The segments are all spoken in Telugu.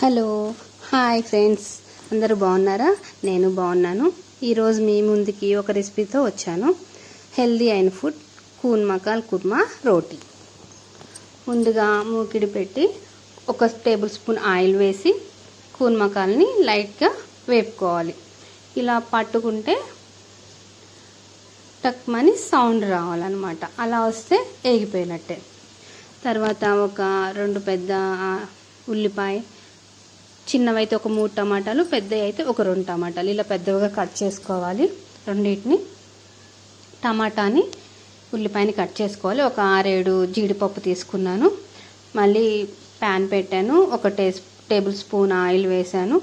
Hello hi friends. అందరూ బాగున్నారా? నేను బాగున్నాను. ఈరోజు మీ ముందుకి ఒక రెసిపీతో వచ్చాను. హెల్దీ అయిన ఫుడ్ కూన్ మకాల్ కుర్మా రోటీ. ముందుగా మూకిడి పెట్టి ఒక టేబుల్ స్పూన్ ఆయిల్ వేసి కూన్ మకాల్ని లైట్గా వేపుకోవాలి. ఇలా పట్టుకుంటే టక్మని సౌండ్ రావాలన్నమాట. అలా వస్తే ఏగిపోయినట్టే. తర్వాత ఒక రెండు పెద్ద ఉల్లిపాయ చిన్నవైతే ఒక మూడు టమాటాలు పెద్దవి అయితే ఒక రెండు టమాటాలు. ఇలా పెద్దవిగా కట్ చేసుకోవాలి. రెండింటిని టమాటాని ఉల్లిపాయని కట్ చేసుకోవాలి. ఒక ఆరేడు జీడిపప్పు తీసుకున్నాను. మళ్ళీ ప్యాన్ పెట్టాను. ఒక టే టేబుల్ స్పూన్ ఆయిల్ వేసాను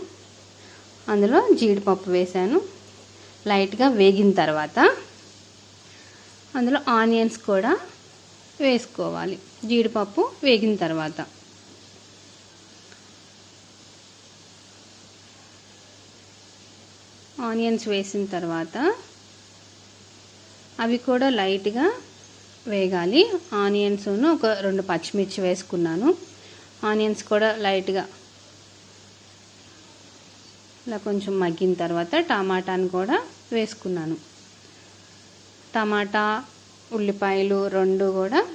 అందులో జీడిపప్పు వేసాను లైట్గా వేగిన తర్వాత అందులో ఆనియన్స్ కూడా వేసుకోవాలి. జీడిపప్పు వేగిన తర్వాత ఆనియన్స్ వేసిన తర్వాత అవి కూడా లైట్గా వేగాలి. ఆనియన్స్ను ఒక రెండు పచ్చిమిర్చి వేసుకున్నాను. ఆనియన్స్ కూడా లైట్గా ఇలా కొంచెం మగ్గిన తర్వాత టమాటాను కూడా వేసుకున్నాను. టమాటా ఉల్లిపాయలు రెండు కూడా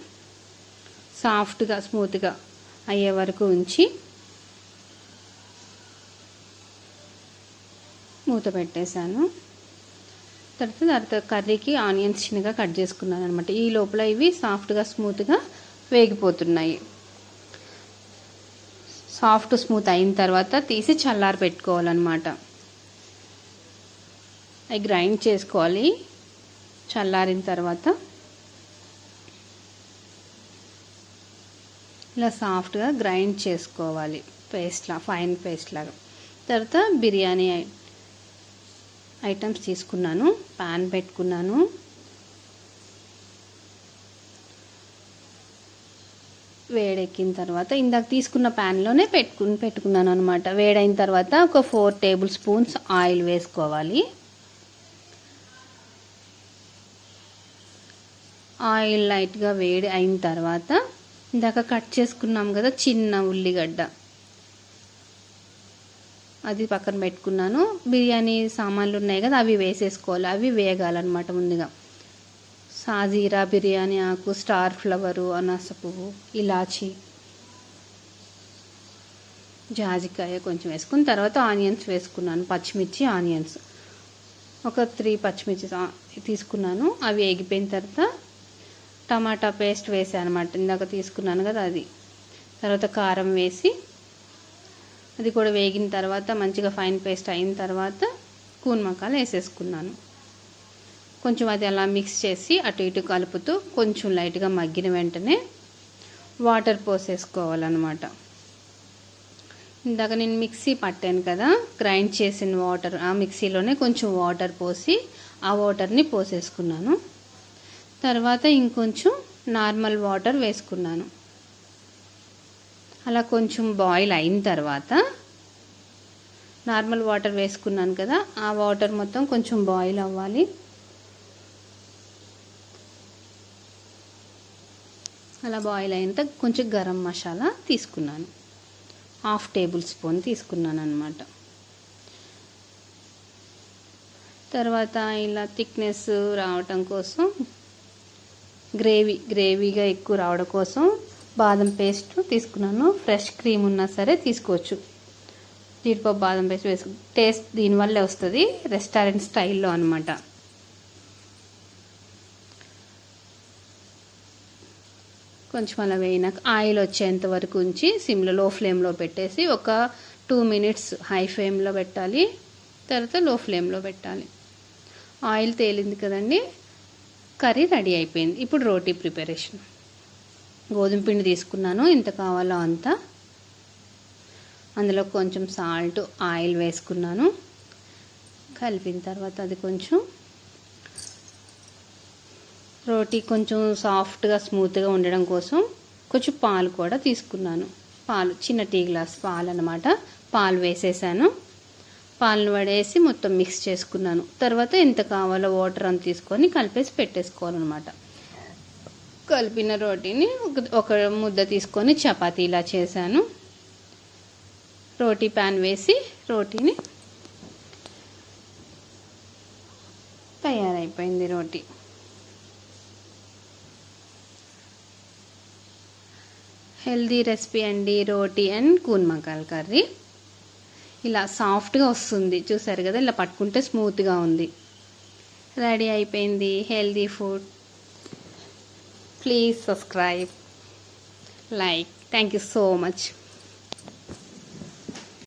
సాఫ్ట్గా స్మూత్గా అయ్యే వరకు ఉంచి మూత పెట్టేశాను. తర్వాత తర్వాత కర్రీకి ఆనియన్స్ చిన్నగా కట్ చేసుకున్నాను అనమాట ఈ లోపల ఇవి సాఫ్ట్గా స్మూత్గా వేగిపోతున్నాయి. సాఫ్ట్ స్మూత్ అయిన తర్వాత తీసి చల్లారి పెట్టుకోవాలన్నమాట. అవి గ్రైండ్ చేసుకోవాలి. చల్లారిన తర్వాత ఇలా సాఫ్ట్గా గ్రైండ్ చేసుకోవాలి. పేస్ట్లా ఫైన్ పేస్ట్ లాగా. తర్వాత బిర్యానీ ఐటమ్స్ తీసుకున్నాను పాన్ పెట్టుకున్నాను. వేడెక్కిన తర్వాత ఇందాక తీసుకున్న ప్యాన్లోనే పెట్టుకుని పెట్టుకున్నాను అనమాట వేడైన తర్వాత ఒక ఫోర్ టేబుల్ స్పూన్స్ ఆయిల్ వేసుకోవాలి. ఆయిల్ లైట్గా వేడి అయిన తర్వాత ఇందాక కట్ చేసుకున్నాం కదా చిన్న ఉల్లిగడ్డ. అది పక్కన పెట్టుకున్నాను. బిర్యానీ సామాన్లు ఉన్నాయి కదా అవి వేసేసుకోవాలి. అవి వేగాలన్నమాట ముందుగా. సాజీరా బిర్యానీ ఆకు స్టార్ ఫ్లవరు అనాస పువ్వు ఇలాచి జాజికాయ కొంచెం వేసుకున్న తర్వాత ఆనియన్స్ వేసుకున్నాను. పచ్చిమిర్చి ఆనియన్స్. ఒక త్రీ పచ్చిమిర్చి తీసుకున్నాను. అవి ఎగిపోయిన తర్వాత టమాటా పేస్ట్ వేసాను అనమాట ఇందాక తీసుకున్నాను కదా అది. తర్వాత కారం వేసి అది కూడా వేగిన తర్వాత మంచిగా ఫైన్ పేస్ట్ అయిన తర్వాత కూన్ మకాలు వేసేసుకున్నాను. కొంచెం అది అలా మిక్స్ చేసి అటు ఇటు కలుపుతూ కొంచెం లైట్గా మగ్గిన వెంటనే వాటర్ పోసేసుకోవాలన్నమాట. ఇందాక నేను మిక్సీ పట్టాను కదా గ్రైండ్ చేసిన వాటర్ ఆ మిక్సీలోనే కొంచెం వాటర్ పోసి ఆ వాటర్ని పోసేసుకున్నాను. తర్వాత ఇంకొంచెం నార్మల్ వాటర్ వేసుకున్నాను. అలా కొంచెం బాయిల్ అయిన తర్వాత నార్మల్ వాటర్ వేసుకున్నాను కదా ఆ వాటర్ మొత్తం కొంచెం బాయిల్ అవ్వాలి. అలా బాయిల్ అయినంత కొంచెం గరం మసాలా తీసుకున్నాను. హాఫ్ టేబుల్ స్పూన్ తీసుకున్నాను అనమాట తర్వాత ఇలా థిక్నెస్ రావటం కోసం గ్రేవీ గ్రేవీగా ఎక్కువ రావడం కోసం బాదం పేస్ట్ తీసుకున్నాను. ఫ్రెష్ క్రీమ్ ఉన్నా సరే తీసుకోవచ్చు. జీడిపప్పు బాదం పేస్ట్ వేసుకు టేస్ట్ దీనివల్లే వస్తుంది. రెస్టారెంట్ స్టైల్లో అనమాట కొంచెం అలా వేయినాక ఆయిల్ వచ్చేంత వరకు ఉంచి సిమ్లో లో ఫ్లేమ్లో పెట్టేసి ఒక టూ మినిట్స్ హై ఫ్లేమ్లో పెట్టాలి. తర్వాత లో ఫ్లేమ్లో పెట్టాలి. ఆయిల్ తేలింది కదండి. కర్రీ రెడీ అయిపోయింది. ఇప్పుడు రోటీ ప్రిపరేషన్. గోధుమ పిండి తీసుకున్నాను. ఎంత కావాలో అంత. అందులో కొంచెం సాల్ట్ ఆయిల్ వేసుకున్నాను. కలిపిన తర్వాత అది కొంచెం రోటీ కొంచెం సాఫ్ట్గా స్మూత్గా ఉండడం కోసం కొంచెం పాలు కూడా తీసుకున్నాను. పాలు చిన్న టీ గ్లాస్ పాలు అనమాట పాలు వేసేసాను. పాలను పడేసి మొత్తం మిక్స్ చేసుకున్నాను. తర్వాత ఎంత కావాలో వాటర్ అంత తీసుకొని కలిపేసి పెట్టేసుకోవాలన్నమాట. కలిపిన రోటీని ఒక ఒక ముద్ద తీసుకొని చపాతీ ఇలా చేశాను. రోటీ ప్యాన్ వేసి రోటీని తయారైపోయింది రోటీ. హెల్దీ రెసిపీ అండి రోటీ అండ్ కూన్ మకాల్ కర్రీ. ఇలా సాఫ్ట్గా వస్తుంది. చూసారు కదా ఇలా పట్టుకుంటే స్మూత్గా ఉంది. రెడీ అయిపోయింది healthy food. please subscribe. Like. Thank you so much.